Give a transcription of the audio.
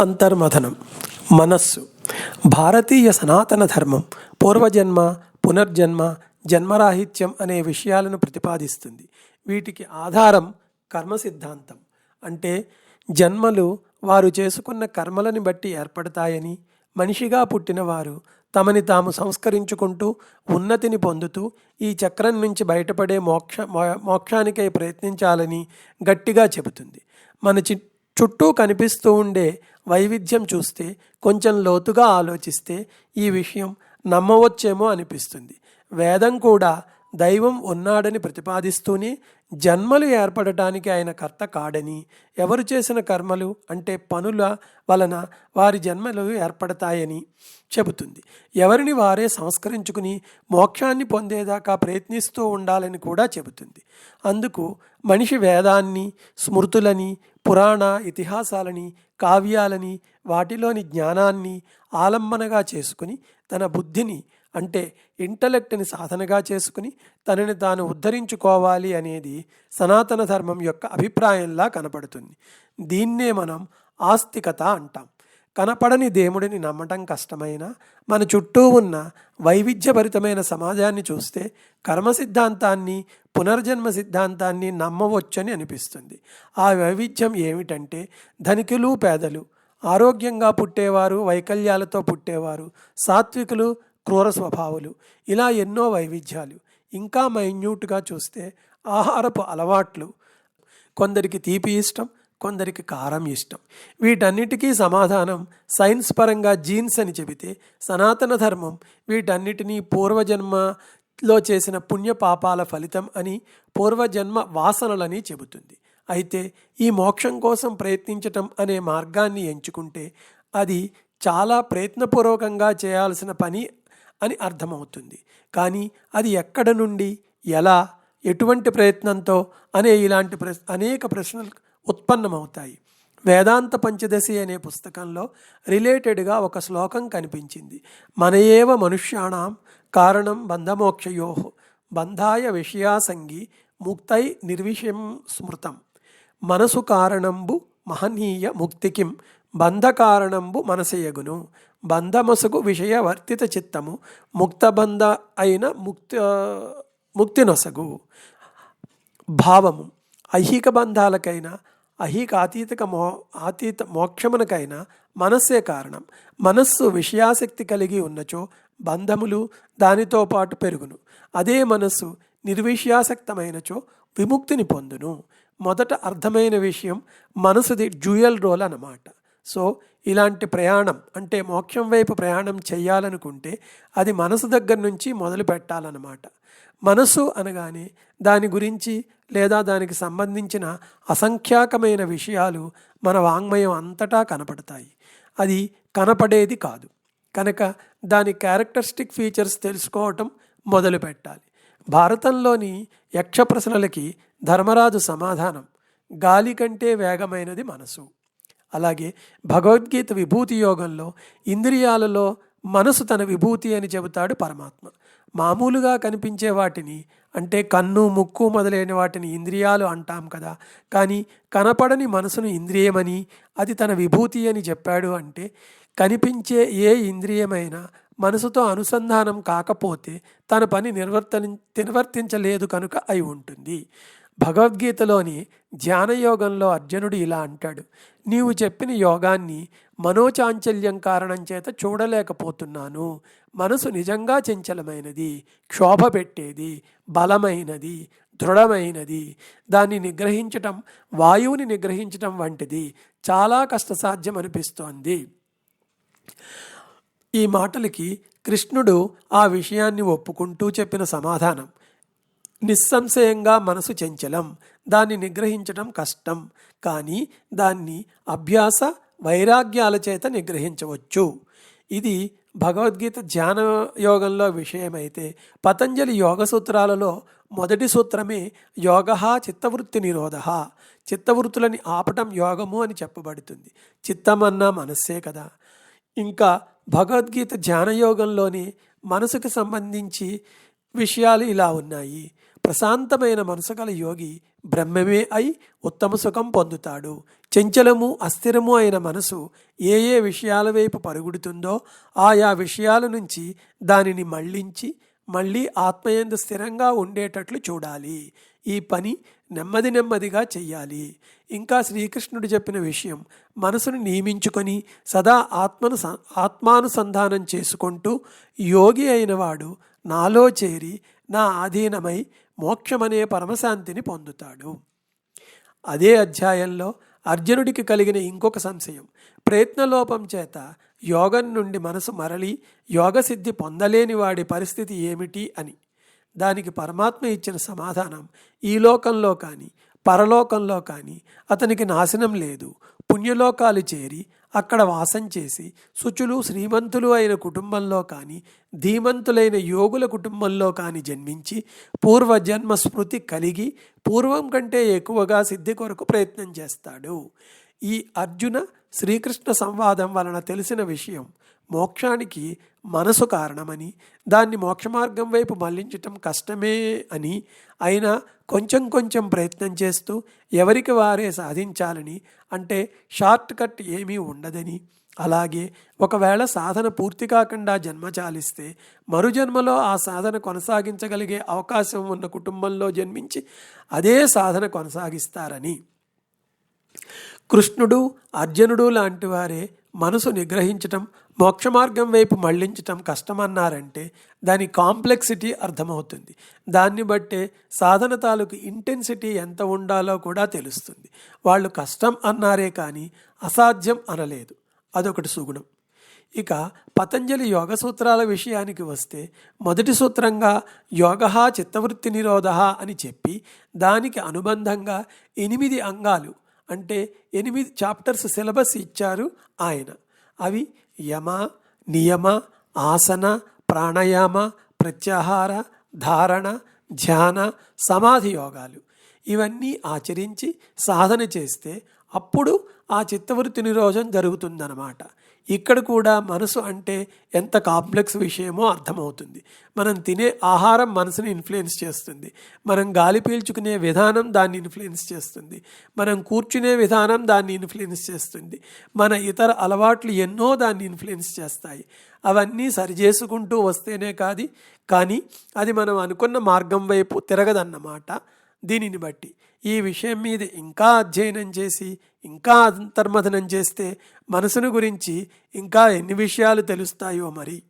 అంతర్మథనం. మనస్సు. భారతీయ సనాతన ధర్మం పూర్వజన్మ పునర్జన్మ జన్మరాహిత్యం అనే విషయాలను ప్రతిపాదిస్తుంది. వీటికి ఆధారం కర్మ సిద్ధాంతం అంటే జన్మలు వారు చేసుకున్న కర్మలని బట్టి ఏర్పడతాయని మనిషిగా పుట్టిన వారు తమని తాము సంస్కరించుకుంటూ ఉన్నతిని పొందుతూ ఈ చక్రం నుంచి బయటపడే మోక్ష మోక్షానికై ప్రయత్నించాలని గట్టిగా చెబుతుంది. మన చి చుట్టూ కనిపిస్తూ ఉండే వైవిధ్యం చూస్తే కొంచెం లోతుగా ఆలోచిస్తే ఈ విషయం నమ్మవచ్చేమో అనిపిస్తుంది. వేదం కూడా దైవం ఉన్నాడని ప్రతిపాదిస్తూనే జన్మలు ఏర్పడటానికి ఆయన కర్త కాడని ఎవరు చేసిన కర్మలు అంటే పనుల వలన వారి జన్మలు ఏర్పడతాయని చెబుతుంది. ఎవరిని వారే సంస్కరించుకుని మోక్షాన్ని పొందేదాకా ప్రయత్నిస్తూ ఉండాలని కూడా చెబుతుంది. అందుకు మనిషి వేదాన్ని స్మృతులని పురాణ ఇతిహాసాలని కావ్యాలని వాటిలోని జ్ఞానాన్ని ఆలంబనగా చేసుకుని తన బుద్ధిని అంటే ఇంటలెక్ట్ని సాధనగా చేసుకుని తనని తాను ఉద్ధరించుకోవాలి అనేది సనాతన ధర్మం యొక్క అభిప్రాయంలా కనపడుతుంది. దీన్నే మనం ఆస్తికత అంటాం. కనపడని దేవుడిని నమ్మటం కష్టమైన మన చుట్టూ ఉన్న వైవిధ్యభరితమైన సమాజాన్ని చూస్తే కర్మ సిద్ధాంతాన్ని పునర్జన్మ సిద్ధాంతాన్ని నమ్మవచ్చని అనిపిస్తుంది. ఆ వైవిధ్యం ఏమిటంటే ధనికులు పేదలు ఆరోగ్యంగా పుట్టేవారు వైకల్యాలతో పుట్టేవారు సాత్వికులు క్రూర స్వభావులు ఇలా ఎన్నో వైవిధ్యాలు. ఇంకా మైన్యూట్గా చూస్తే ఆహారపు అలవాట్లు కొందరికి తీపి ఇష్టం కొందరికి కారం ఇష్టం. వీటన్నిటికీ సమాధానం సైన్స్ పరంగా జీన్స్ అని చెబితే సనాతన ధర్మం వీటన్నిటినీ పూర్వజన్మలో చేసిన పుణ్యపాపాల ఫలితం అని పూర్వజన్మ వాసనలని చెబుతుంది. అయితే ఈ మోక్షం కోసం ప్రయత్నించటం అనే మార్గాన్ని ఎంచుకుంటే అది చాలా ప్రయత్నపూర్వకంగా చేయాల్సిన పని అని అర్థమవుతుంది. కానీ అది ఎక్కడ నుండి ఎలా ఎటువంటి ప్రయత్నంతో అనే ఇలాంటి ప్రశ్ అనేక ప్రశ్నలు ఉత్పన్నమవుతాయి. వేదాంత పంచదశి అనే పుస్తకంలో రిలేటెడ్గా ఒక శ్లోకం కనిపించింది. మన ఏవ మనుష్యాణం కారణం బంధమోక్షయో బంధాయ విషయాసంగి ముక్తై నిర్విషయం స్మృతం. మనసు కారణంబు మహనీయ ముక్తికిం బంధకారణంబు మనసయగును బంధమసుగు విషయ వర్తిత చిత్తము ముక్తబంధ అయిన ముక్తి ముక్తినొసగు. భావము ఐహిక బంధాలకైనా ఐహిక అతీతక మో అతీత మోక్షమునకైనా మనస్సే కారణం. మనస్సు విషయాసక్తి కలిగి ఉన్నచో బంధములు దానితో పాటు పెరుగును. అదే మనస్సు నిర్విషయాసక్తమైనచో విముక్తిని పొందును. మొదట అర్థమైన విషయం మనసుది డ్యూయల్ రోల్ అన్నమాట. సో ఇలాంటి ప్రయాణం అంటే మోక్షం వైపు ప్రయాణం చేయాలనుకుంటే అది మనసు దగ్గర నుంచి మొదలు పెట్టాలన్నమాట. మనసు అనగానే దాని గురించి లేదా దానికి సంబంధించిన అసంఖ్యాకమైన విషయాలు మన వాంగ్మయం అంతటా కనపడతాయి. అది కనపడేది కాదు. కనుక దాని క్యారెక్టరిస్టిక్ ఫీచర్స్ తెలుసుకోవటం మొదలు పెట్టాలి. భారతంలోని యక్ష ప్రశ్నలకి ధర్మరాజు సమాధానం గాలి కంటే వేగమైనది మనసు. అలాగే భగవద్గీత విభూతి యోగంలో ఇంద్రియాలలో మనసు తన విభూతి అని చెబుతాడు పరమాత్మ. మామూలుగా కనిపించే వాటిని అంటే కన్ను ముక్కు మొదలైన వాటిని ఇంద్రియాలు అంటాం కదా. కానీ కనపడని మనసును ఇంద్రియమని అది తన విభూతి అని చెప్పాడు అంటే కనిపించే ఏ ఇంద్రియమైనా మనసుతో అనుసంధానం కాకపోతే తన పని నిర్వర్తని నిర్వర్తించలేదు కనుక అయి ఉంటుంది. భగవద్గీతలోని ధ్యానయోగంలో అర్జునుడు ఇలా అంటాడు నీవు చెప్పిన యోగాన్ని మనోచాంచల్యం కారణం చేత చూడలేకపోతున్నాను. మనసు నిజంగా చంచలమైనది క్షోభ పెట్టేది బలమైనది దృఢమైనది. దాన్ని నిగ్రహించటం వాయువుని నిగ్రహించటం వంటిది చాలా కష్టసాధ్యం అనిపిస్తోంది. ఈ మాటలకి కృష్ణుడు ఆ విషయాన్ని ఒప్పుకుంటూ చెప్పిన సమాధానం. నిస్సంశయంగా మనసు చంచలం. దాన్ని నిగ్రహించడం కష్టం. కానీ దాన్ని అభ్యాస వైరాగ్యాల చేత నిగ్రహించవచ్చు. ఇది భగవద్గీత ధ్యాన యోగంలో విషయమైతే పతంజలి యోగ సూత్రాలలో మొదటి సూత్రమే యోగ చిత్తవృత్తి నిరోధ. చిత్తవృత్తులని ఆపటం యోగము అని చెప్పబడుతుంది. చిత్తమన్నా మనస్సే కదా. ఇంకా భగవద్గీత ధ్యాన యోగంలోని మనసుకు సంబంధించి విషయాలు ఇలా ఉన్నాయి. ప్రశాంతమైన మనసు గల యోగి బ్రహ్మమే అయి ఉత్తమ సుఖం పొందుతాడు. చంచలము అస్థిరము అయిన మనసు ఏ ఏ విషయాల వైపు పరుగుడుతుందో ఆయా విషయాల నుంచి దానిని మళ్ళించి మళ్ళీ ఆత్మయందు స్థిరంగా ఉండేటట్లు చూడాలి. ఈ పని నెమ్మది నెమ్మదిగా చెయ్యాలి. ఇంకా శ్రీకృష్ణుడు చెప్పిన విషయం మనసును నియమించుకొని సదా ఆత్మను ఆత్మానుసంధానం చేసుకుంటూ యోగి అయినవాడు నాలో చేరి నా ఆధీనమై మోక్షమనే పరమశాంతిని పొందుతాడు. అదే అధ్యాయంలో అర్జునుడికి కలిగిన ఇంకొక సంశయం. ప్రయత్నలోపం చేత యోగం నుండి మనసు మరలి యోగసిద్ధి పొందలేని వాడి పరిస్థితి ఏమిటి అని. దానికి పరమాత్మ ఇచ్చిన సమాధానం ఈ లోకంలో కానీ పరలోకంలో కానీ అతనికి నాశనం లేదు. పుణ్యలోకాలు చేరి అక్కడ వాసం చేసి శుచులు శ్రీమంతులు అయిన కుటుంబంలో కానీ ధీమంతులైన యోగుల కుటుంబంలో కానీ జన్మించి పూర్వజన్మ స్మృతి కలిగి పూర్వం కంటే ఎక్కువగా సిద్ధి కొరకు ప్రయత్నం చేస్తాడు. ఈ అర్జున శ్రీకృష్ణ సంవాదం వలన తెలిసిన విషయం మోక్షానికి మనసు కారణమని దాన్ని మోక్ష మార్గం వైపు మళ్ళించటం కష్టమే అని అయినా కొంచెం కొంచెం ప్రయత్నం చేస్తూ ఎవరికి వారే సాధించాలని అంటే షార్ట్ కట్ ఏమీ ఉండదని. అలాగే ఒకవేళ సాధన పూర్తి కాకుండా జన్మ చాలిస్తే మరుజన్మలో ఆ సాధన కొనసాగించగలిగే అవకాశం ఉన్న కుటుంబంలో జన్మించి అదే సాధన కొనసాగిస్తారని. కృష్ణుడు అర్జునుడు లాంటి వారే మనసు నిగ్రహించటం మోక్ష మార్గం వైపు మళ్ళించటం కష్టమన్నారంటే దాని కాంప్లెక్సిటీ అర్థమవుతుంది. దాన్ని బట్టే సాధన తాలూకు ఇంటెన్సిటీ ఎంత ఉండాలో కూడా తెలుస్తుంది. వాళ్ళు కష్టం అన్నారే కానీ అసాధ్యం అనలేదు. అదొకటి సుగుణం. ఇక పతంజలి యోగ సూత్రాల విషయానికి వస్తే మొదటి సూత్రంగా యోగ చిత్తవృత్తి నిరోధ అని చెప్పి దానికి అనుబంధంగా ఎనిమిది అంగాలు అంటే ఎనిమిది చాప్టర్స్ సిలబస్ ఇచ్చారు ఆయన. అవి యమ నియమ ఆసన ప్రాణాయామ ప్రత్యాహార ధారణ ధ్యాన సమాధి యోగాలు. ఇవన్నీ ఆచరించి సాధన చేస్తే అప్పుడు ఆ చిత్తవృత్తి నిరోధం జరుగుతుందన్నమాట. ఇక్కడ కూడా మనసు అంటే ఎంత కాంప్లెక్స్ విషయమో అర్థమవుతుంది. మనం తినే ఆహారం మనసుని ఇన్ఫ్లుయెన్స్ చేస్తుంది. మనం గాలి పీల్చుకునే విధానం దాన్ని ఇన్ఫ్లుయెన్స్ చేస్తుంది. మనం కూర్చునే విధానం దాన్ని ఇన్ఫ్లుయెన్స్ చేస్తుంది. మన ఇతర అలవాట్లు ఎన్నో దాన్ని ఇన్ఫ్లుయెన్స్ చేస్తాయి. అవన్నీ సరిచేసుకుంటూ వస్తేనే కాదు కానీ అది మనం అనుకున్న మార్గం వైపు తిరగదన్నమాట. దీనిని బట్టి ఈ విషయం మీద ఇంకా అధ్యయనం చేసి ఇంకా అంతర్మథనం చేస్తే మనసును గురించి ఇంకా ఎన్ని విషయాలు తెలుస్తాయో మరి?